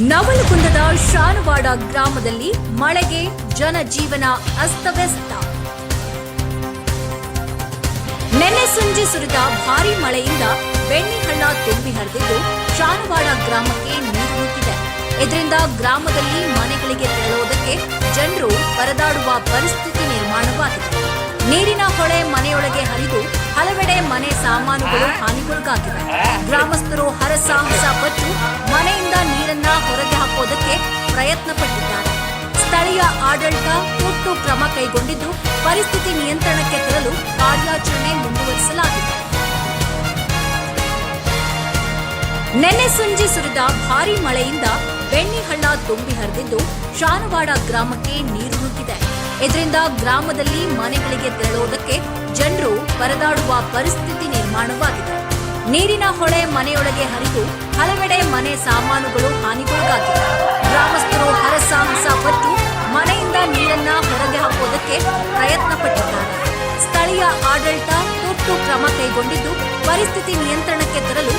ನವಲಗುಂದದ ಶಾನವಾಡ ಗ್ರಾಮದಲ್ಲಿ ಮಳೆಗೆ ಜನಜೀವನ ಅಸ್ತವ್ಯಸ್ತ. ನಿನ್ನೆ ಸಂಜೆ ಸುರಿದ ಭಾರಿ ಮಳೆಯಿಂದ ಬೆಣ್ಣೆಹಳ್ಳ ತುಂಬಿ ಹರಿದಿದ್ದು ಶಾನವಾಡ ಗ್ರಾಮಕ್ಕೆ ನೀರು ನುಗ್ಗಿದೆ. ಇದರಿಂದ ಗ್ರಾಮದಲ್ಲಿ ಮನೆಗಳಿಗೆ ತೆರಳುವುದಕ್ಕೆ ಜನರು ಪರದಾಡುವ ಪರಿಸ್ಥಿತಿ ನಿರ್ಮಾಣವಾಗಿದೆ. ನೀರಿನ ಹೊಳೆ ಮನೆಯೊಳಗೆ ಹರಿದು ಹಲವೆಡೆ ಮನೆ ಸಾಮಾನುಗಳು ಹಾನಿಗೊಳಗಾಗಿವೆ. ಗ್ರಾಮಸ್ಥರು ಹರಸಾಹಸ ಪಟ್ಟು ಪ್ರಯತ್ನ ಪಟ್ಟಿದ್ದಾರೆ. ಸ್ಥಳೀಯ ಆಡಳಿತ ತುರ್ತು ಕ್ರಮ ಕೈಗೊಂಡಿದ್ದು ಪರಿಸ್ಥಿತಿ ನಿಯಂತ್ರಣಕ್ಕೆ ತರಲು ಕಾರ್ಯಾಚರಣೆ ಮುಂದುವರಿಸಲಾಗಿದೆ. ನಿನ್ನೆ ಸಂಜೆ ಸುರಿದ ಭಾರೀ ಮಳೆಯಿಂದ ಬೆಣ್ಣಿಹಳ್ಳ ತುಂಬಿ ಹರಿದಿದ್ದು ಶಾನವಾಡ ಗ್ರಾಮಕ್ಕೆ ನೀರು ನುಗ್ಗಿದೆ. ಇದರಿಂದ ಗ್ರಾಮದಲ್ಲಿ ಮನೆಗಳಿಗೆ ತೆರಳುವುದಕ್ಕೆ ಜನರು ಪರದಾಡುವ ಪರಿಸ್ಥಿತಿ ನಿರ್ಮಾಣವಾಗಿದೆ. ನೀರಿನ ಹೊಳೆ ಮನೆಯೊಳಗೆ ಹರಿದು ಹಲವೆಡೆ ಮನೆ ಸಾಮಾನುಗಳು ಹಾನಿಗೊಳಗಾಗಿವೆ. ಆಡಳಿತ ತುರ್ತು ಕ್ರಮ ಕೈಗೊಂಡಿದ್ದು ಪರಿಸ್ಥಿತಿ ನಿಯಂತ್ರಣಕ್ಕೆ ತರಲು